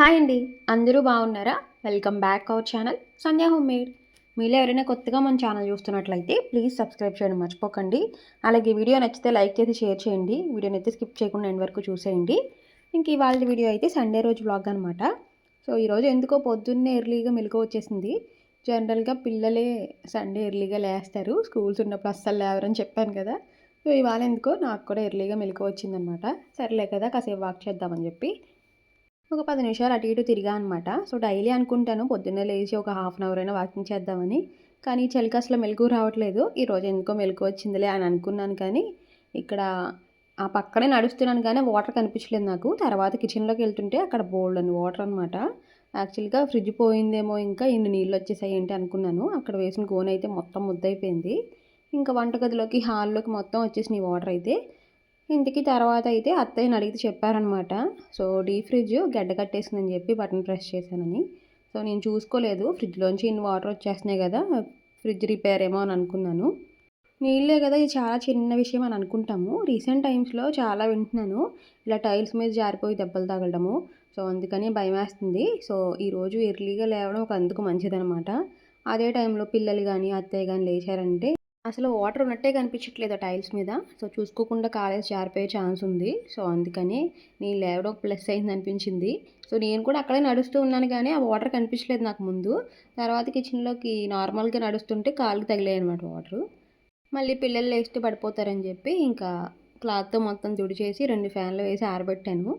Hi అండి. అందరూ బాగున్నారా? Welcome back our channel Sandhya home made మీలో ఎవరైనా కొత్తగా మన ఛానల్ చూస్తున్నట్లయితే ప్లీజ్ సబ్స్క్రైబ్ చేయడం మర్చిపోకండి. అలాగే వీడియో నచ్చితే లైక్ చేసి షేర్ చేయండి. వీడియోని అయితే స్కిప్ చేయకుండా ఎండ్ వరకు చూసేయండి. ఇంక ఇవాళ వీడియో అయితే సండే రోజు బ్లాగ్ అనమాట సో ఈరోజు ఎందుకో పొద్దున్నే ఎర్లీగా మెలకు వచ్చేసింది. జనరల్గా పిల్లలే సండే ఎర్లీగా లేస్తారు. స్కూల్స్ ఉన్నప్పుడు అస్సలు లేవరని చెప్పాను కదా. సో ఇవాళ ఎందుకో నాకు కూడా ఎర్లీగా మెలకు వచ్చిందనమాట సర్లే కదా కాసేపు వాక్ చేద్దామని చెప్పి. ఒక పది నిమిషాలు అటు ఇటు తిరిగా అనమాట సో డైలీ అనుకుంటాను పొద్దున్నే లేచి ఒక హాఫ్ అన్ అవర్ అయినా వాకింగ్ చేద్దామని. కానీ చలికి అసలు మెలకు రావట్లేదు. ఈరోజు ఎందుకో మెలకు వచ్చిందిలే అని అనుకున్నాను కానీ ఇక్కడ ఆ పక్కనే నడుస్తున్నాను కానీ వాటర్ కనిపించలేదు నాకు. తర్వాత కిచెన్లోకి వెళ్తుంటే అక్కడ బోల్డ్ అని వాటర్ అనమాట యాక్చువల్గా ఫ్రిడ్జ్ పోయిందేమో ఇంకా ఇన్ని నీళ్ళు వచ్చేసాయి ఏంటి అనుకున్నాను. అక్కడ వేసిన గోనైతే అయితే మొత్తం ముద్దయిపోయింది. ఇంకా వంటగదిలోకి హాల్లోకి మొత్తం వచ్చేసినాయి వాటర్ అయితే. ఇంటికి తర్వాత అయితే అత్తయ్యని అడిగితే చెప్పారనమాట. సో డీప్ ఫ్రిడ్జ్ గడ్డ కట్టేసిందని చెప్పి బటన్ ప్రెస్ చేశానని. సో నేను చూసుకోలేదు. ఫ్రిడ్జ్లోంచి ఇన్ని వాటర్ వచ్చేస్తున్నాయి కదా ఫ్రిడ్జ్ రిపేర్ ఏమో అని అనుకున్నాను. నీళ్ళే కదా ఇది చాలా చిన్న విషయం అని అనుకుంటాము. రీసెంట్ టైమ్స్లో చాలా వింటున్నాను. ఇలా టైల్స్ మీద జారిపోయి దెబ్బలు తగలడము. సో అందుకని భయం వేస్తుంది సో ఈరోజు ఎర్లీగా లేవడం ఒక అందుకు మంచిదనమాట. అదే టైంలో పిల్లలు కానీ అత్తయ్య కానీ లేచారంటే అసలు వాటర్ ఉన్నట్టే కనిపించట్లేదు టైల్స్ మీద. సో చూసుకోకుండా కాలేజ్ జారిపోయే ఛాన్స్ ఉంది. సో అందుకని నేను లేవడం ప్లస్ అయింది అనిపించింది. సో నేను కూడా అక్కడే నడుస్తూ ఉన్నాను కానీ ఆ వాటర్ కనిపించలేదు నాకు ముందు. తర్వాత కిచెన్లోకి నార్మల్గా నడుస్తుంటే కాలుకి తగిలాయి అనమాట వాటర్. మళ్ళీ పిల్లలు లేస్తే పడిపోతారని చెప్పి ఇంకా క్లాత్తో మొత్తం తుడిచేసి రెండు ఫ్యాన్లు వేసి ఆరబెట్టాను.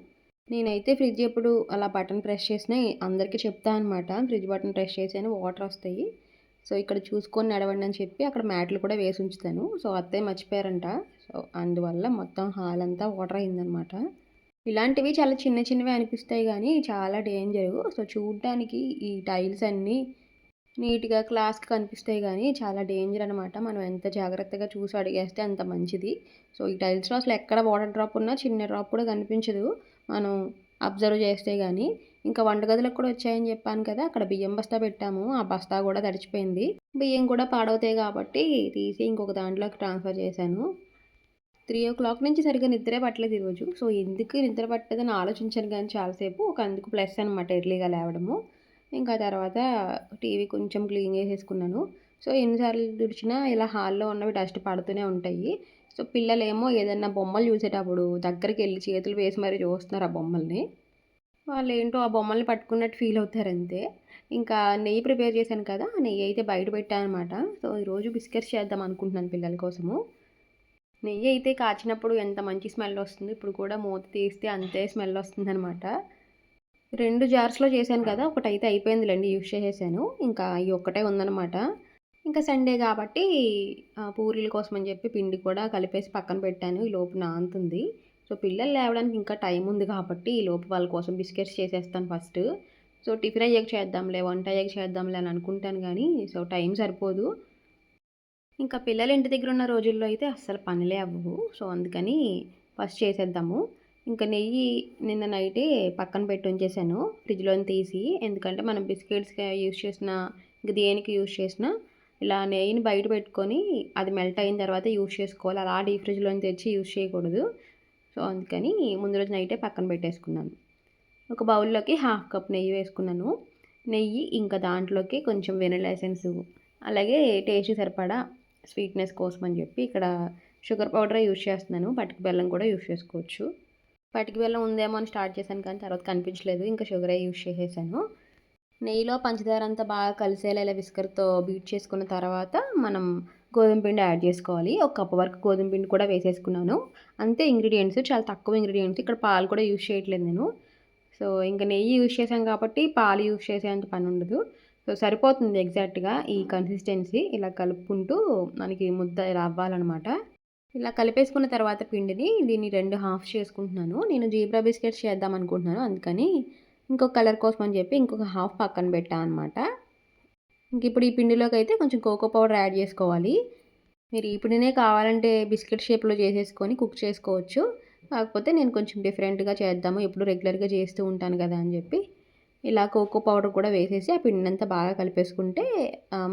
నేనైతే ఫ్రిడ్జ్ ఎప్పుడు అలా బటన్ ప్రెస్ చేసినా అందరికీ చెప్తా అనమాట ఫ్రిడ్జ్ బటన్ ప్రెస్ చేసాను వాటర్ వస్తాయి. సో ఇక్కడ చూసుకొని నడవండి అని చెప్పి అక్కడ మ్యాట్లు కూడా వేసి ఉంచుతాను. సో అత్తయ్య మర్చిపోయారంట. సో అందువల్ల మొత్తం హాల్ అంతా వాటర్ అయిందనమాట ఇలాంటివి చాలా చిన్న చిన్నవి అనిపిస్తాయి కానీ చాలా డేంజరు సో చూడడానికి ఈ టైల్స్ అన్నీ నీట్గా క్లాస్కి కనిపిస్తాయి కానీ చాలా డేంజర్ అనమాట మనం ఎంత జాగ్రత్తగా చూసి అడిగేస్తే అంత మంచిది. సో ఈ టైల్స్లో అసలు ఎక్కడ వాటర్ డ్రాప్ ఉన్నా చిన్న డ్రాప్ కూడా కనిపించదు. మనం అబ్జర్వ్ చేస్తే కానీ ఇంకా వంటగదిలోకి కూడా వచ్చాయని చెప్పాను కదా అక్కడ బియ్యం బస్తా పెట్టాము ఆ బస్తా కూడా తడిచిపోయింది. బియ్యం కూడా పాడవుతాయి కాబట్టి తీసి ఇంకొక దాంట్లోకి ట్రాన్స్ఫర్ చేశాను. త్రీ ఓ క్లాక్ నుంచి సరిగ్గా నిద్రే పట్టలేదు ఈరోజు సో ఎందుకు నిద్ర పట్టలేదని ఆలోచించాను కానీ చాలాసేపు ఒక అందుకు ప్లస్ అనమాట ఎర్లీగా లేవడము. ఇంకా తర్వాత టీవీ కొంచెం క్లీన్ చేసేసుకున్నాను. సో ఎన్నిసార్లు తుడిచినా ఇలా హాల్లో ఉన్నవి డస్ట్ పడుతూనే ఉంటాయి. సో పిల్లలేమో ఏదన్నా బొమ్మలు చూసేటప్పుడు దగ్గరికి వెళ్ళి చేతులు వేసి మరీ చూస్తున్నారు ఆ బొమ్మల్ని. వాళ్ళు ఏంటో ఆ బొమ్మల్ని పట్టుకున్నట్టు ఫీల్ అవుతారు అంతే ఇంకా నెయ్యి ప్రిపేర్ చేశాను కదా ఆ నెయ్యి అయితే బయట పెట్టాను అనమాట సో ఈరోజు బిస్కెట్స్ చేద్దాం అనుకుంటున్నాను పిల్లల కోసము. నెయ్యి అయితే కాచినప్పుడు ఎంత మంచి స్మెల్ వస్తుంది ఇప్పుడు కూడా మూత తీస్తే అంతే స్మెల్ వస్తుంది అనమాట రెండు జార్స్లో చేశాను కదా ఒకటైతే అయిపోయిందిలేండి యూస్ చేసేసాను. ఇంకా ఈ ఒక్కటే ఉందనమాట ఇంకా సండే కాబట్టి పూరీల కోసం అని చెప్పి పిండి కూడా కలిపేసి పక్కన పెట్టాను. ఈ లోపు నాంతుంది. సో పిల్లలు లేవడానికి ఇంకా టైం ఉంది కాబట్టి ఈ లోపు వాళ్ళ కోసం బిస్కెట్స్ చేసేస్తాను ఫస్ట్. సో టిఫిన్ అయ్యాక చేద్దాంలే వంట అయ్యాక చేద్దాంలే అని అనుకుంటాను కానీ సో టైం సరిపోదు. ఇంకా పిల్లలు ఇంటి దగ్గర ఉన్న రోజుల్లో అయితే అస్సలు పనులే అవ్వవు. సో అందుకని ఫస్ట్ చేసేద్దాము. ఇంకా నెయ్యి నిన్న నైటే పక్కన పెట్టి ఉంచేసాను. ఫ్రిడ్జ్లో తీసి ఎందుకంటే మనం బిస్కెట్స్ యూస్ చేసిన ఇంక దేనికి యూజ్ చేసినా ఇలా నెయ్యిని బయట పెట్టుకొని అది మెల్ట్ అయిన తర్వాత యూస్ చేసుకోవాలి. అలా డీ ఫ్రిడ్జ్లో తెచ్చి యూస్ చేయకూడదు. సో అందుకని ముందు రోజు నైటే పక్కన పెట్టేసుకున్నాను. ఒక బౌల్లోకి హాఫ్ కప్ నెయ్యి వేసుకున్నాను. నెయ్యి ఇంకా దాంట్లోకి కొంచెం వెనిలా ఎసెన్స్ అలాగే టేస్ట్ సరిపడా స్వీట్నెస్ కోసం అని చెప్పి ఇక్కడ షుగర్ పౌడర్ యూస్ చేస్తున్నాను. పటిక బెల్లం కూడా యూస్ చేసుకోవచ్చు. పటిక బెల్లం ఉందేమో అని స్టార్ట్ చేశాను కానీ తర్వాత కనిపించలేదు. ఇంకా షుగరే యూస్ చేసేసాను. నెయ్యిలో పంచదార అంతా బాగా కలిసేలా ఇలా విస్కర్తో బీట్ చేసుకున్న తర్వాత మనం గోధుమ పిండి యాడ్ చేసుకోవాలి. ఒక కప్పు వరకు గోధుమ పిండి కూడా వేసేసుకున్నాను. అంతే ఇంగ్రీడియంట్స్ చాలా తక్కువ ఇంగ్రీడియంట్స్. ఇక్కడ పాలు కూడా యూజ్ చేయట్లేదు నేను. సో ఇంకా నెయ్యి యూజ్ చేశాను కాబట్టి పాలు యూజ్ చేసేంత పని ఉండదు. సో సరిపోతుంది ఎగ్జాక్ట్గా ఈ కన్సిస్టెన్సీ. ఇలా కలుపుకుంటూ మనకి ముద్ద ఇలా అవ్వాలన్నమాట. ఇలా కలిపేసుకున్న తర్వాత పిండిని దీన్ని రెండు హాఫ్ చేసుకుంటున్నాను. నేను జీబ్రా బిస్కెట్స్ చేద్దాం అనుకుంటున్నాను. అందుకని ఇంకొక కలర్ కోసం అని చెప్పి ఇంకొక హాఫ్ పక్కన పెట్టా అనమాట ఇంక ఇప్పుడు ఈ పిండిలోకి అయితే కొంచెం కోకో పౌడర్ యాడ్ చేసుకోవాలి. మీరు ఈ పిండినే కావాలంటే బిస్కెట్ షేప్లో చేసేసుకొని కుక్ చేసుకోవచ్చు. కాకపోతే నేను కొంచెం డిఫరెంట్గా చేద్దాము. ఎప్పుడు రెగ్యులర్గా చేస్తూ ఉంటాను కదా అని చెప్పి. ఇలా కోకో పౌడర్ కూడా వేసేసి ఆ పిండిని అంతా బాగా కలిపేసుకుంటే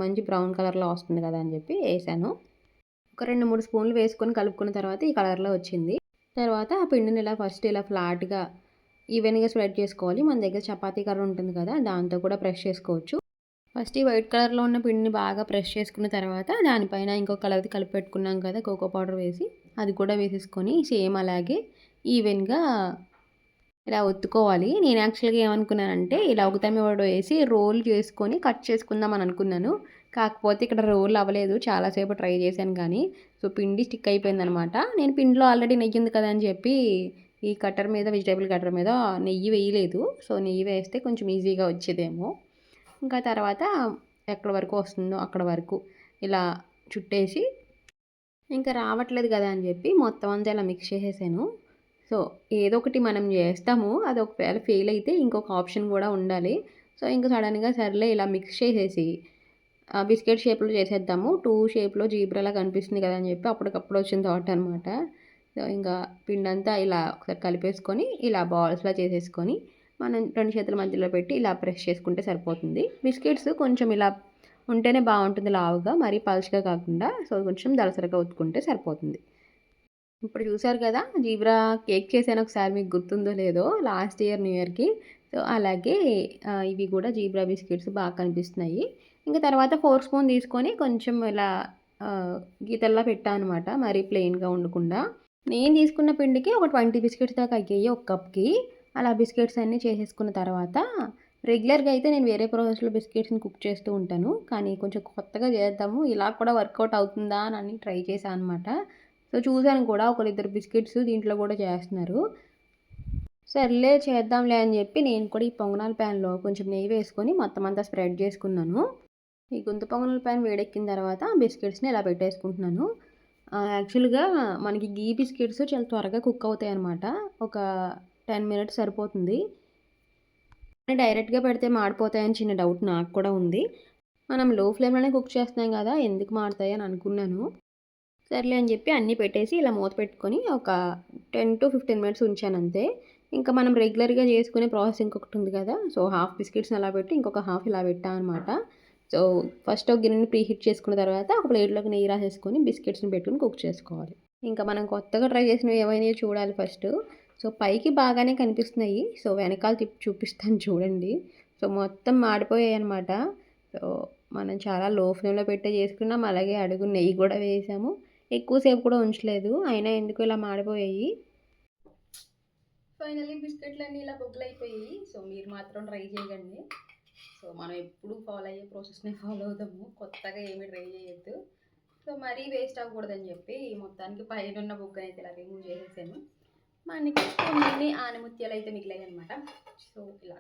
మంచి బ్రౌన్ కలర్లో వస్తుంది కదా అని చెప్పి వేసాను. ఒక రెండు మూడు స్పూన్లు వేసుకొని కలుపుకున్న తర్వాత ఈ కలర్లో వచ్చింది. తర్వాత ఆ పిండిని ఇలా ఫస్ట్ ఇలా ఫ్లాట్గా ఈవెన్గా స్ప్రెడ్ చేసుకోవాలి. మన దగ్గర చపాతీ కర్ర ఉంటుంది కదా దాంతో కూడా ప్రెస్ చేసుకోవచ్చు. ఫస్ట్ ఈ వైట్ కలర్లో ఉన్న పిండిని బాగా ప్రెస్ చేసుకున్న తర్వాత దానిపైన ఇంకో కలర్ది కలిపి పెట్టుకున్నాం కదా కోకో పౌడర్ వేసి అది కూడా వేసేసుకొని సేమ్ అలాగే ఈవెన్గా ఇలా ఒత్తుకోవాలి. నేను యాక్చువల్గా ఏమనుకున్నానంటే ఇలా ఒకతమి వాడు వేసి రోల్ చేసుకొని కట్ చేసుకుందాం అని అనుకున్నాను. కాకపోతే ఇక్కడ రోల్ అవ్వలేదు చాలాసేపు ట్రై చేశాను కానీ సో పిండి స్టిక్ అయిపోయిందనమాట. నేను పిండిలో ఆల్రెడీ నెయ్యింది కదా అని చెప్పి ఈ కట్టర్ మీద వెజిటేబుల్ కట్టర్ మీద నెయ్యి వేయలేదు. సో నెయ్యి వేస్తే కొంచెం ఈజీగా వచ్చేదేమో. ఇంకా తర్వాత ఎక్కడ వరకు వస్తుందో అక్కడ వరకు ఇలా చుట్టేసి ఇంకా రావట్లేదు కదా అని చెప్పి మొత్తం అంతా ఇలా మిక్స్ చేసేసాను. సో ఏదో ఒకటి మనం చేస్తాము. అది ఒకవేళ ఫెయిల్ అయితే ఇంకొక ఆప్షన్ కూడా ఉండాలి. సో ఇంకా సడన్గా సర్లే ఇలా మిక్స్ చేసేసి బిస్కెట్ షేప్లో చేసేద్దాము. టూ షేప్లో జీబ్రలా కనిపిస్తుంది కదా అని చెప్పి అప్పటికప్పుడు వచ్చిన థాట్ అనమాట ఇంకా పిండి అంతా ఇలా ఒకసారి కలిపేసుకొని ఇలా బాల్స్లా చేసేసుకొని మనం రెండు చేతుల మధ్యలో పెట్టి ఇలా ప్రెస్ చేసుకుంటే సరిపోతుంది. బిస్కెట్స్ కొంచెం ఇలా ఉంటేనే బాగుంటుంది లావుగా మరీ పలుచగా కాకుండా సో కొంచెం దలసరిగా ఉత్తుకుంటే సరిపోతుంది. ఇప్పుడు చూసారు కదా జీబ్రా కేక్ చేశాను ఒకసారి మీకు గుర్తుందో లేదో లాస్ట్ ఇయర్ న్యూ ఇయర్కి. సో అలాగే ఇవి కూడా జీబ్రా బిస్కెట్స్ బాగా కనిపిస్తున్నాయి. ఇంకా తర్వాత ఫోర్ స్పూన్ తీసుకొని కొంచెం ఇలా గీతల్లా పెట్టాను అనమాట మరీ ప్లెయిన్గా ఉండకుండా. నేను తీసుకున్న పిండికి ఒక ట్వంటీ బిస్కెట్స్ దాకా అయ్యాయి ఒక కప్కి. అలా బిస్కెట్స్ అన్నీ చేసేసుకున్న తర్వాత రెగ్యులర్గా అయితే నేను వేరే ప్రాసెస్లో బిస్కెట్స్ని కుక్ చేస్తూ ఉంటాను. కానీ కొంచెం కొత్తగా చేద్దాము ఇలా కూడా వర్కౌట్ అవుతుందా అని ట్రై చేశాను అనమాట సో చూశాను కూడా ఒకరిద్దరు బిస్కెట్స్ దీంట్లో కూడా చేస్తున్నారు. సర్లే చేద్దాంలే అని చెప్పి నేను కూడా ఈ పొంగనాల ప్యాన్లో కొంచెం నెయ్యి వేసుకొని మొత్తం అంతా స్ప్రెడ్ చేసుకున్నాను. ఈ గుంత పొంగనాల ప్యాన్ వేడెక్కిన తర్వాత బిస్కెట్స్ని ఇలా పెట్టేసుకుంటున్నాను. యాక్చువల్గా మనకి గీ బిస్కెట్స్ చాలా త్వరగా కుక్ అవుతాయి అనమాట ఒక టెన్ మినిట్స్ సరిపోతుంది. డైరెక్ట్గా పెడితే మాడిపోతాయని చిన్న డౌట్ నాకు కూడా ఉంది. మనం లో ఫ్లేమ్లోనే కుక్ చేస్తున్నాం కదా ఎందుకు మాడతాయి అని అనుకున్నాను. సర్లే అని చెప్పి అన్నీ పెట్టేసి ఇలా మూత పెట్టుకొని ఒక టెన్ టు ఫిఫ్టీన్ మినిట్స్ ఉంచాను అంతే. ఇంకా మనం రెగ్యులర్గా చేసుకునే ప్రాసెస్ ఇంకొకటి ఉంది కదా సో హాఫ్ బిస్కెట్స్ అలా పెట్టి ఇంకొక హాఫ్ ఇలా పెట్టా అనమాట సో ఫస్ట్ ఒక గిన్నెని ప్రీహీట్ చేసుకున్న తర్వాత ఒక ప్లేట్లోకి నెయ్యి రాసేసుకొని బిస్కెట్స్ని పెట్టుకుని కుక్ చేసుకోవాలి. ఇంకా మనం కొత్తగా ట్రై చేసినవి ఏమైనా చూడాలి ఫస్ట్. సో పైకి బాగానే కనిపిస్తున్నాయి. సో వెనకాల తిప్పి చూపిస్తాను చూడండి. సో మొత్తం మాడిపోయాయి అనమాట సో మనం చాలా లో ఫ్లేమ్లో పెట్టే చేసుకున్నాం. అలాగే అడుగు నెయ్యి కూడా వేసాము. ఎక్కువసేపు కూడా ఉంచలేదు. అయినా ఎందుకు ఇలా మాడిపోయాయి. ఫైనల్లీ బిస్కెట్లు అన్నీ ఇలా బొగ్గులు అయిపోయాయి సో మీరు మాత్రం ట్రై చేయకండి సో మనం ఎప్పుడు ఫాలో అయ్యే ప్రాసెస్ని ఫాలో అవుతాము. కొత్తగా ఏమి ట్రై చేయొద్దు. సో మరీ వేస్ట్ అవ్వకూడదని చెప్పి మొత్తానికి పైన ఉన్న బుగ్గని అయితే ఇలా రిమూవ్ చేసేసాను. మనకి కొన్ని ఆనముత్యాలు అయితే మిగిలాయి అనమాట సో ఇలా.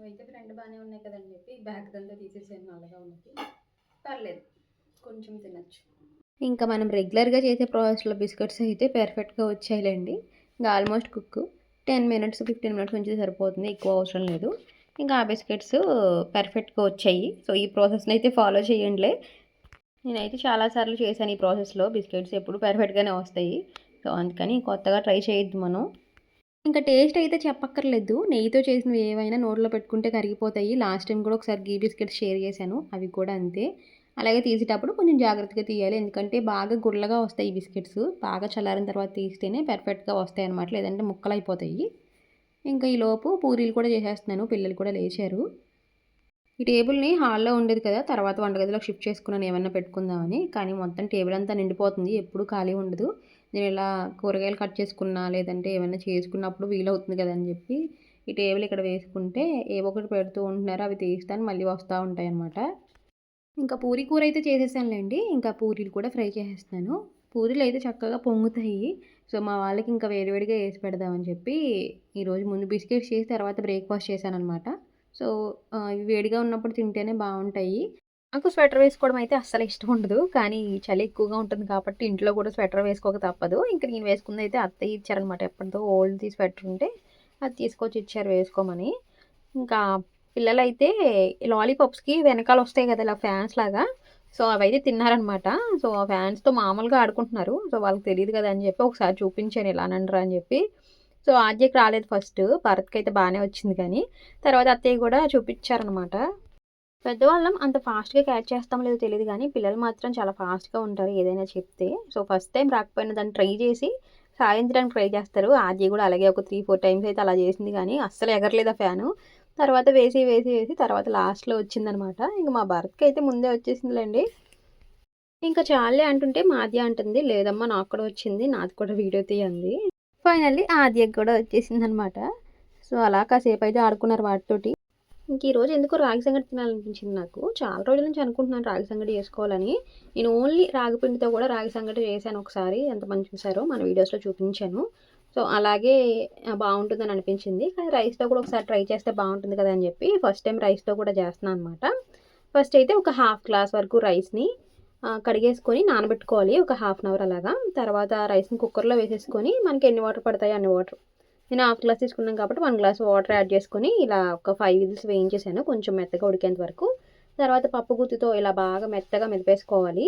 అయితే ఫ్రెండ్ బాగానే ఉన్నాయి కదని చెప్పి బ్యాగ్ దంతా తీసేసాను నల్లగా ఉన్నది. పర్లేదు. కొంచెం తినచ్చు. ఇంకా మనం రెగ్యులర్గా చేసే ప్రాసెస్లో బిస్కెట్స్ అయితే పర్ఫెక్ట్గా వచ్చాయిలేండి. ఇంకా almost cook ten minutes fifteen minutes నుంచి సరిపోతుంది. ఎక్కువ అవసరం లేదు. ఇంకా ఆ బిస్కెట్స్ పర్ఫెక్ట్గా వచ్చాయి. సో ఈ ప్రాసెస్ని అయితే ఫాలో చేయండిలే. నేనైతే చాలాసార్లు చేశాను ఈ ప్రాసెస్లో. బిస్కెట్స్ ఎప్పుడు పర్ఫెక్ట్గానే వస్తాయి. సో అందుకని కొత్తగా ట్రై చేయొద్దు మనం. ఇంకా టేస్ట్ అయితే చెప్పక్కర్లేదు. నెయ్యితో చేసినవి ఏవైనా నోట్లో పెట్టుకుంటే కరిగిపోతాయి. లాస్ట్ టైం కూడా ఒకసారి గీ బిస్కెట్స్ షేర్ చేశాను. అవి కూడా అంతే. అలాగే తీసేటప్పుడు కొంచెం జాగ్రత్తగా తీయాలి. ఎందుకంటే బాగా గుర్రగా వస్తాయి ఈ బిస్కెట్స్. బాగా చల్లారిన తర్వాత తీస్తేనే పర్ఫెక్ట్గా వస్తాయి అనమాట లేదంటే ముక్కలు అయిపోతాయి ఇంకా ఈలోపు పూరీలు కూడా చేసేస్తున్నాను. పిల్లలు కూడా లేచారు. ఈ టేబుల్ని హాల్లో ఉండేది కదా తర్వాత వంటగదిలోకి షిఫ్ట్ చేసుకున్నాను. ఏమన్నా పెట్టుకుందామని. కానీ మొత్తం టేబుల్ అంతా నిండిపోతుంది. ఎప్పుడు ఖాళీ ఉండదు. నేను ఇలా కూరగాయలు కట్ చేసుకున్నా లేదంటే ఏమైనా చేసుకున్నప్పుడు వీలవుతుంది కదా అని చెప్పి ఈ టేబుల్ ఇక్కడ వేసుకుంటే ఏవో ఒకటి పెడుతూ ఉంటున్నారు. అవి తీస్తాను. మళ్ళీ వస్తూ ఉంటాయి అన్నమాట. ఇంకా పూరి కూర అయితే చేసేసానులేండి. ఇంకా పూరీలు కూడా ఫ్రై చేసేస్తాను పూరీలు అయితే చక్కగా పొంగుతాయి. సో మా వాళ్ళకి ఇంకా వేడివేడిగా వేసి పెడదామని చెప్పి ఈరోజు ముందు బిస్కెట్స్ చేసి తర్వాత బ్రేక్ఫాస్ట్ చేశాను అనమాట సో ఇవి వేడిగా ఉన్నప్పుడు తింటేనే బాగుంటాయి. నాకు స్వెటర్ వేసుకోవడం అయితే అస్సలు ఇష్టం ఉండదు. కానీ చలి ఎక్కువగా ఉంటుంది కాబట్టి ఇంట్లో కూడా స్వెటర్ వేసుకోక తప్పదు. ఇంకా నేను వేసుకుంది అయితే అత్తయ్య ఇచ్చారనమాట ఎప్పటితో ఓల్డ్ది స్వెటర్ ఉంటే అది తీసుకొచ్చి ఇచ్చారు వేసుకోమని. ఇంకా పిల్లలైతే లాలీపాప్స్కి వెనకాల వస్తాయి కదా ఇలా ఫ్యాన్స్ లాగా. సో అవైతే తిన్నారనమాట. సో ఆ ఫ్యాన్స్తో మామూలుగా ఆడుకుంటున్నారు. సో వాళ్ళకి తెలియదు కదా అని చెప్పి ఒకసారి చూపించాను ఇలా అనండ్రా అని చెప్పి. సో ఆద్యకి రాలేదు ఫస్ట్. భరత్కి అయితే బాగానే వచ్చింది కానీ తర్వాత అత్తయ్య కూడా చూపించారనమాట. పెద్దవాళ్ళం అంత ఫాస్ట్గా క్యాచ్ చేస్తాం లేదో తెలియదు కానీ పిల్లలు మాత్రం చాలా ఫాస్ట్గా ఉంటారు ఏదైనా చెప్తే. సో ఫస్ట్ టైం రాకపోయినా దాన్ని ట్రై చేసి సాధించడానికి ట్రై చేస్తారు. ఆద్య కూడా అలాగే ఒక త్రీ ఫోర్ టైమ్స్ అయితే అలా చేసింది కానీ అస్సలు ఎగరలేదు ఆ ఫ్యాను. తర్వాత వేసి వేసి వేసి తర్వాత లాస్ట్లో వచ్చిందనమాట. ఇంకా మా భరత్కి అయితే ముందే వచ్చేసిందిలేండి. ఇంకా చాలే అంటుంటే మాది అంటుంది లేదమ్మా నాకు కూడా వచ్చింది నాది కూడా వీడియో తీయండి. ఫైనల్లీ ఆద్యకి కూడా వచ్చేసింది అనమాట సో అలా కాసేపు అయితే ఆడుకున్నారు వాటితోటి. ఇంక ఈరోజు ఎందుకో రాగి సంగటి తినాలనిపించింది నాకు. చాలా రోజుల నుంచి అనుకుంటున్నాను రాగి సంగటి చేసుకోవాలని. నేను ఓన్లీ రాగి పిండితో కూడా రాగి సంగటి చేశాను ఒకసారి. ఎంత మంది చూసారో మన వీడియోస్లో చూపించాను. సో అలాగే బాగుంటుందని అనిపించింది. కానీ రైస్తో కూడా ఒకసారి ట్రై చేస్తే బాగుంటుంది కదా అని చెప్పి ఫస్ట్ టైం రైస్తో కూడా చేస్తున్నాను అనమాట ఫస్ట్ అయితే ఒక హాఫ్ గ్లాస్ వరకు రైస్ని కడిగేసుకొని నానబెట్టుకోవాలి. ఒక హాఫ్ అన్ అవర్ అలాగా. తర్వాత రైస్ని కుక్కర్లో వేసేసుకొని మనకి ఎన్ని వాటర్ పడతాయి అన్ని వాటర్. నేను హాఫ్ గ్లాస్ తీసుకున్నాను కాబట్టి వన్ గ్లాస్ వాటర్ యాడ్ చేసుకొని ఇలా ఒక ఫైవ్ విజిల్స్ వేయించేసాను కొంచెం మెత్తగా ఉడికేంత వరకు. తర్వాత పప్పు గుత్తితో ఇలా బాగా మెత్తగా మెదిపేసుకోవాలి.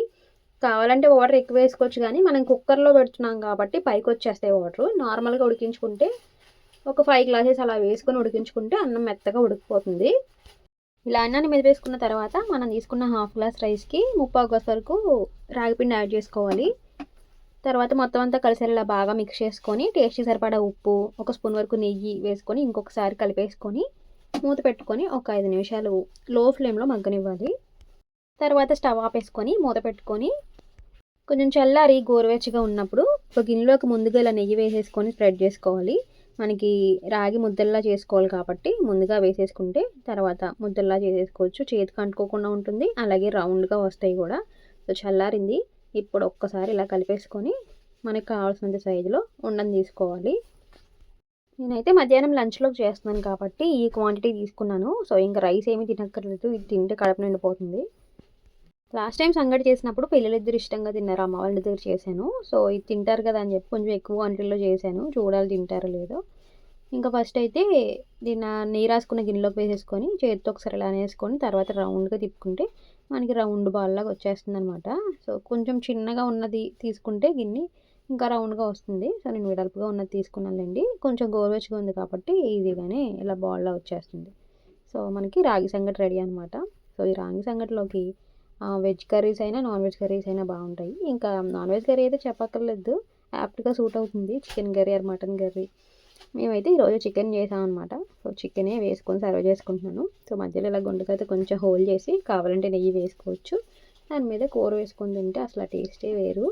కావాలంటే వాటర్ ఎక్కువ వేసుకోవచ్చు కానీ మనం కుక్కర్లో పెడుతున్నాం కాబట్టి పైకి వచ్చేస్తాయి వాటర్ నార్మల్గా ఉడికించుకుంటే ఒక ఫైవ్ గ్లాసెస్ అలా వేసుకొని ఉడికించుకుంటే అన్నం మెత్తగా ఉడికిపోతుంది. ఇలా అన్నాన్ని మెదిపేసుకున్న తర్వాత మనం తీసుకున్న హాఫ్ గ్లాస్ రైస్కి ముప్పావు గ్లాస్ వరకు రాగిపిండి యాడ్ చేసుకోవాలి. తర్వాత మొత్తం అంతా కలిసేలా బాగా మిక్స్ చేసుకొని టేస్ట్కి సరిపడా ఉప్పు ఒక స్పూన్ వరకు నెయ్యి వేసుకొని ఇంకొకసారి కలిపేసుకొని మూత పెట్టుకొని ఒక ఐదు నిమిషాలు లో ఫ్లేమ్లో మగ్గనివ్వాలి. తర్వాత స్టవ్ ఆపేసుకొని మూత పెట్టుకొని కొంచెం చల్లారి గోరువెచ్చగా ఉన్నప్పుడు ఒక గిన్నెలోకి ముందుగా ఇలా నెయ్యి వేసేసుకొని స్ప్రెడ్ చేసుకోవాలి. మనకి రాగి ముద్దల్లా చేసుకోవాలి కాబట్టి ముందుగా వేసేసుకుంటే తర్వాత ముద్దల్లా చేసేసుకోవచ్చు. చేతికి అంటుకోకుండా ఉంటుంది. అలాగే రౌండ్గా వస్తాయి కూడా. సో చల్లారింది. ఇప్పుడు ఒక్కసారి ఇలా కలిపేసుకొని మనకు కావాల్సినంత సైజులో ఉండని తీసుకోవాలి. నేనైతే మధ్యాహ్నం లంచ్లోకి చేస్తున్నాను కాబట్టి ఈ క్వాంటిటీ తీసుకున్నాను. సో ఇంకా రైస్ ఏమీ తినక్కర్లేదు. ఇది తింటే కడుపు నిండిపోతుంది. లాస్ట్ టైం సంగటి చేసినప్పుడు పిల్లలిద్దరు ఇష్టంగా తిన్నారు. అమ్మ వాళ్ళ దగ్గర చేశాను. సో ఇది తింటారు కదా అని చెప్పి కొంచెం ఎక్కువ క్వాంటిటీలో చేశాను. చూడాలి తింటారో లేదో. ఇంకా ఫస్ట్ అయితే దీన్ని నీరు రాసుకున్న గిన్నెలోకి వేసేసుకొని చేతితో ఒకసారి ఇలా వేసుకొని తర్వాత రౌండ్గా తిప్పుకుంటే మనకి రౌండ్ బాల్ లాగా వచ్చేస్తుంది అనమాట సో కొంచెం చిన్నగా ఉన్నది తీసుకుంటే గిన్నె ఇంకా రౌండ్గా వస్తుంది. సో నేను విడల్పుగా ఉన్నది తీసుకున్నానులేండి. కొంచెం గోరువెచ్చగా ఉంది కాబట్టి ఈజీగానే ఇలా బాల్లా వచ్చేస్తుంది. సో మనకి రాగి సంగటి రెడీ అనమాట సో ఈ రాగి సంగటిలోకి వెజ్ కర్రీస్ అయినా నాన్ వెజ్ కర్రీస్ అయినా బాగుంటాయి. ఇంకా నాన్ వెజ్ కర్రీ అయితే చెప్పక్కర్లేదు. యాప్ట్గా సూట్ అవుతుంది. Chicken curry or mutton curry. మేమైతే ఈరోజు చికెన్ చేసామన్నమాట సో చికెనే వేసుకొని సర్వ్ చేసుకుంటున్నాను. సో మధ్యలో ఇలా గుండెకైతే కొంచెం హోల్ చేసి కావాలంటే నెయ్యి వేసుకోవచ్చు. దాని మీద కూర వేసుకొని తింటే అసలు టేస్టే వేరు.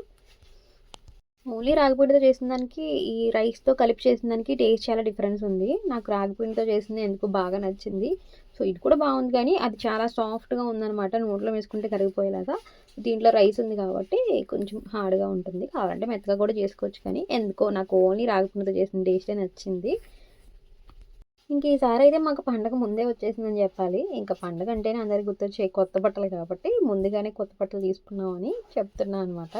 ఓన్లీ రాగిపిండితో చేసిన దానికి ఈ రైస్తో కలిపి చేసిన దానికి టేస్ట్ చాలా డిఫరెన్స్ ఉంది. నాకు రాగిపిండితో చేసింది ఎందుకు బాగా నచ్చింది. సో ఇది కూడా బాగుంది కానీ అది చాలా సాఫ్ట్గా ఉందన్నమాట. నోట్లో వేసుకుంటే కరిగిపోయేలాగా. దీంట్లో రైస్ ఉంది కాబట్టి కొంచెం హార్డ్గా ఉంటుంది. కావాలంటే మెత్తగా కూడా చేసుకోవచ్చు కానీ ఎందుకో నాకు ఓన్లీ రాగకుండా చేసిన టేస్టే నచ్చింది. ఇంక ఈసారి అయితే మాకు పండగ ముందే వచ్చేసిందని చెప్పాలి. ఇంకా పండగ అంటేనే అందరికి గుర్తొచ్చే కొత్త బట్టలు కాబట్టి ముందుగానే కొత్త బట్టలు తీసుకున్నామని చెప్తున్నాను అనమాట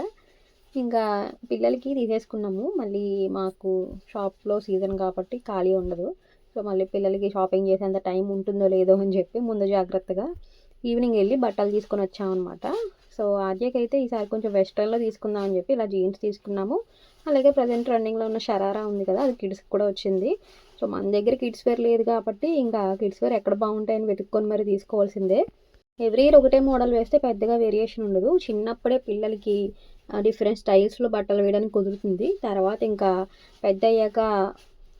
ఇంకా పిల్లలకి తీసేసుకున్నాము. మళ్ళీ మాకు షాప్లో సీజన్ కాబట్టి ఖాళీ ఉండదు. సో మళ్ళీ పిల్లలకి షాపింగ్ చేసేంత టైం ఉంటుందో లేదో అని చెప్పి ముందు జాగ్రత్తగా ఈవినింగ్ వెళ్ళి బట్టలు తీసుకొని వచ్చామన్నమాట సో ఆద్యకైతే ఈసారి కొంచెం వెస్ట్రన్లో తీసుకుందాం అని చెప్పి ఇలా జీన్స్ తీసుకున్నాము. అలాగే ప్రజెంట్ రన్నింగ్లో ఉన్న షరారా ఉంది కదా అది కిడ్స్కి కూడా వచ్చింది. సో మన దగ్గర కిడ్స్ వేర్ లేదు కాబట్టి ఇంకా కిడ్స్ వేర్ ఎక్కడ బాగుంటాయని వెతుక్కొని మరి తీసుకోవాల్సిందే. ఎవ్రీ ఇయర్ ఒకటే మోడల్ వేస్తే పెద్దగా వేరియేషన్ ఉండదు. చిన్నప్పుడే పిల్లలకి డిఫరెంట్ స్టైల్స్లో బట్టలు వేయడానికి కుదురుతుంది. తర్వాత ఇంకా పెద్ద అయ్యాక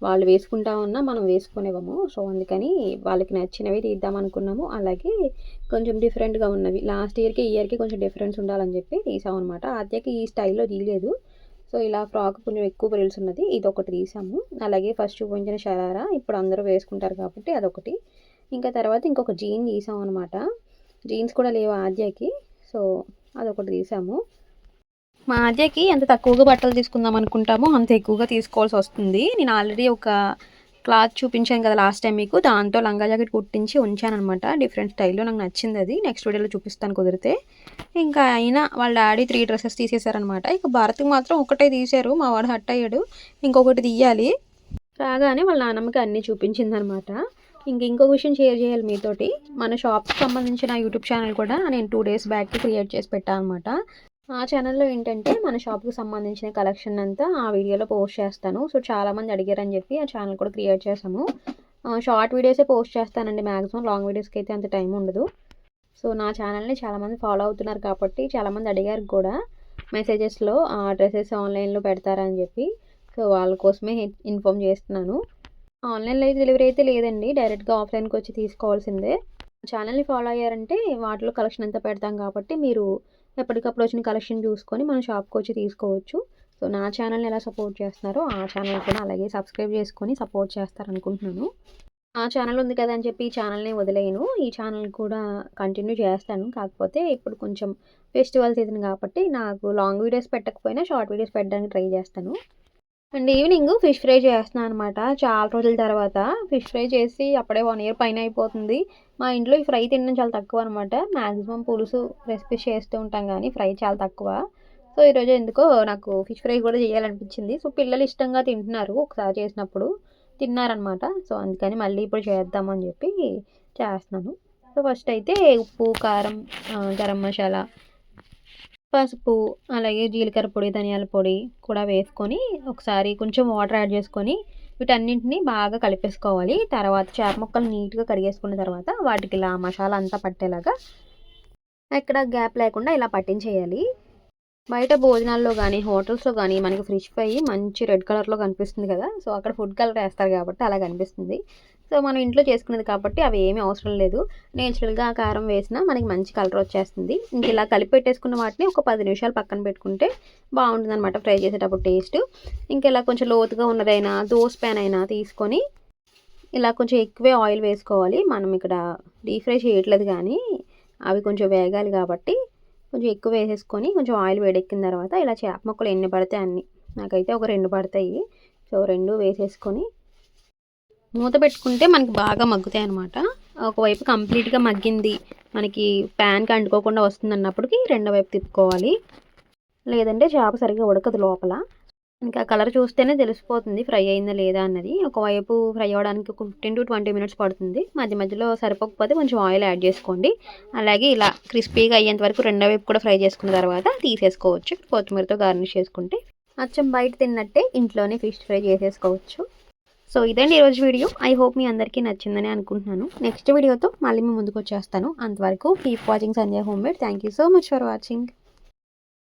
వాళ్ళు వేసుకుంటా ఉన్నా మనం వేసుకునేవము. సో అందుకని వాళ్ళకి నచ్చినవి తీద్దాం అనుకున్నాము. అలాగే కొంచెం డిఫరెంట్గా ఉన్నవి. లాస్ట్ ఇయర్కి ఇయర్కి కొంచెం డిఫరెన్స్ ఉండాలని చెప్పి తీసాం అనమాట ఆద్యకి ఈ స్టైల్లో తీయలేదు. సో ఇలా ఫ్రాక్ కొంచెం ఎక్కువ ప్రిల్స్ ఉన్నది. ఇది ఒకటి తీసాము. అలాగే ఫస్ట్ చూపించిన షరారా. ఇప్పుడు అందరూ వేసుకుంటారు కాబట్టి అదొకటి. ఇంకా తర్వాత ఇంకొక జీన్ తీసాం అనమాట జీన్స్ కూడా లేవు ఆద్యకి. సో అదొకటి తీసాము. మా ఆద్యకి ఎంత తక్కువగా బట్టలు తీసుకుందాం అనుకుంటామో అంత ఎక్కువగా తీసుకోవాల్సి వస్తుంది. నేను ఆల్రెడీ ఒక క్లాత్ చూపించాను కదా లాస్ట్ టైం మీకు. దాంతో లంగా జాకెట్ కుట్టించి ఉంచాను అనమాట డిఫరెంట్ స్టైల్లో నాకు నచ్చింది అది. నెక్స్ట్ వీడియోలో చూపిస్తాను కుదిరితే. ఇంకా అయినా వాళ్ళ డాడీ త్రీ డ్రెస్సెస్ తీసేశారనమాట ఇక భారత్కి మాత్రం ఒకటే తీశారు. మా వాడు హట్ అయ్యాడు. ఇంకొకటి తీయాలి. రాగానే వాళ్ళ నాన్నమ్మకి అన్నీ చూపించిందనమాట ఇంక ఇంకొక విషయం షేర్ చేయాలి మీతోటి. మన షాప్కి సంబంధించిన యూట్యూబ్ ఛానల్ కూడా నేను టూ డేస్ బ్యాక్ క్రియేట్ చేసి పెట్టాను అనమాట ఆ ఛానల్లో ఏంటంటే మన షాప్కి సంబంధించిన కలెక్షన్ అంతా ఆ వీడియోలో పోస్ట్ చేస్తాను. సో చాలామంది అడిగారని చెప్పి ఆ ఛానల్ కూడా క్రియేట్ చేసాము షార్ట్ వీడియోసే పోస్ట్ చేస్తానండి మ్యాక్సిమం లాంగ్ వీడియోస్కి అయితే అంత టైం ఉండదు. సో నా ఛానల్ని చాలామంది ఫాలో అవుతున్నారు కాబట్టి చాలామంది అడిగారు కూడా. మెసేజెస్లో ఆ డ్రెస్సెస్ ఆన్లైన్లో పెడతారని చెప్పి. సో వాళ్ళ కోసమే ఇన్ఫామ్ చేస్తున్నాను. ఆన్లైన్లో అయితే డెలివరీ అయితే లేదండి. డైరెక్ట్గా ఆఫ్లైన్కి వచ్చి తీసుకోవాల్సిందే. ఛానల్ని ఫాలో అయ్యారంటే వాటిలో కలెక్షన్ అంతా పెడతాం కాబట్టి మీరు ఎప్పటికప్పుడు వచ్చిన కలెక్షన్ చూసుకొని మన షాప్కి వచ్చి తీసుకోవచ్చు. సో నా ఛానల్ని ఎలా సపోర్ట్ చేస్తున్నారో ఆ ఛానల్ కూడా అలాగే సబ్స్క్రైబ్ చేసుకొని సపోర్ట్ చేస్తారనుకుంటున్నాను. ఆ ఛానల్ ఉంది కదా అని చెప్పి ఈ ఛానల్ని వదిలేను ఈ ఛానల్ కూడా కంటిన్యూ చేస్తాను. కాకపోతే ఇప్పుడు కొంచెం ఫెస్టివల్ సీజన్ కాబట్టి నాకు లాంగ్ వీడియోస్ పెట్టకపోయినా షార్ట్ వీడియోస్ పెట్టడానికి ట్రై చేస్తాను. అండ్ ఈవినింగ్ ఫిష్ ఫ్రై చేస్తున్నాను అనమాట చాలా రోజుల తర్వాత ఫిష్ ఫ్రై చేసి అప్పుడే వన్ ఇయర్ పైన అయిపోతుంది. మా ఇంట్లో ఈ ఫ్రై తినడం చాలా తక్కువ అనమాట మ్యాక్సిమం పులుసు రెసిపీస్ చేస్తూ ఉంటాం కానీ ఫ్రై చాలా తక్కువ. సో ఈరోజు ఎందుకో నాకు ఫిష్ ఫ్రై కూడా చేయాలనిపించింది. సో పిల్లలు ఇష్టంగా తింటున్నారు ఒకసారి చేసినప్పుడు. తిన్నారనమాట సో అందుకని మళ్ళీ ఇప్పుడు చేద్దామని చెప్పి చేస్తున్నాను. సో ఫస్ట్ అయితే ఉప్పు కారం గరం మసాలా పసుపు అలాగే జీలకర్ర పొడి ధనియాల పొడి కూడా వేసుకొని ఒకసారి కొంచెం వాటర్ యాడ్ చేసుకొని వీటన్నింటిని బాగా కలిపేసుకోవాలి. తర్వాత చేప ముక్కలు నీట్గా కడిగేసుకున్న తర్వాత వాటికి ఇలా మసాలా అంతా పట్టేలాగా ఎక్కడ గ్యాప్ లేకుండా ఇలా పట్టించేయాలి. బయట భోజనాల్లో కానీ హోటల్స్లో కానీ మనకి ఫ్రిష్ ఫ్రై మంచి రెడ్ కలర్లో కనిపిస్తుంది కదా సో అక్కడ ఫుడ్ కలర్ వేస్తారు కాబట్టి అలా కనిపిస్తుంది. సో మనం ఇంట్లో చేసుకునేది కాబట్టి అవి ఏమీ అవసరం లేదు. నేచురల్గా కారం వేసినా మనకి మంచి కలర్ వచ్చేస్తుంది. ఇంక ఇలా కలిపి పెట్టేసుకున్న వాటిని ఒక పది నిమిషాలు పక్కన పెట్టుకుంటే బాగుంటుంది అనమాట ఫ్రై చేసేటప్పుడు టేస్ట్. ఇంకా ఇలా కొంచెం లోతుగా ఉన్నదైనా దోస్ ప్యాన్ అయినా తీసుకొని ఇలా కొంచెం ఎక్కువే ఆయిల్ వేసుకోవాలి. మనం ఇక్కడ డీప్ ఫ్రై చేయట్లేదు కానీ అవి కొంచెం వేగాలి కాబట్టి కొంచెం ఎక్కువ వేసేసుకొని కొంచెం ఆయిల్ వేడెక్కిన తర్వాత ఇలా చేప ముక్కలు ఎన్ని పడతాయి అన్ని. నాకైతే ఒక రెండు పడతాయి. సో రెండు వేసేసుకొని మూత పెట్టుకుంటే మనకి బాగా మగ్గుతాయి అనమాట ఒకవైపు కంప్లీట్గా మగ్గింది. మనకి ప్యాన్కి అంటుకోకుండా వస్తుంది అన్నప్పటికి రెండో వైపు తిప్పుకోవాలి. లేదంటే చేప సరిగ్గా ఉడకదు లోపల. ఇంకా కలర్ చూస్తేనే తెలిసిపోతుంది ఫ్రై అయిందా లేదా అన్నది. ఒకవైపు ఫ్రై అవ్వడానికి ఒక ఫిఫ్టీన్ టు ట్వంటీ మినిట్స్ పడుతుంది. మధ్య మధ్యలో సరిపోకపోతే కొంచెం ఆయిల్ యాడ్ చేసుకోండి. అలాగే ఇలా క్రిస్పీగా అయ్యేంత వరకు రెండో వైపు కూడా ఫ్రై చేసుకున్న తర్వాత తీసేసుకోవచ్చు. కొత్తిమీరతో గార్నిష్ చేసుకుంటే అచ్చం బయట తిన్నట్టే ఇంట్లోనే ఫిష్ ఫ్రై చేసేసుకోవచ్చు. సో ఇదండి ఈరోజు వీడియో. ఐ హోప్ మీ అందరికీ నచ్చిందని అనుకుంటున్నాను. నెక్స్ట్ వీడియోతో మళ్ళీ మీ ముందుకు వచ్చేస్తాను. అంతవరకు keep watching Sanjay home made thank you so much for watching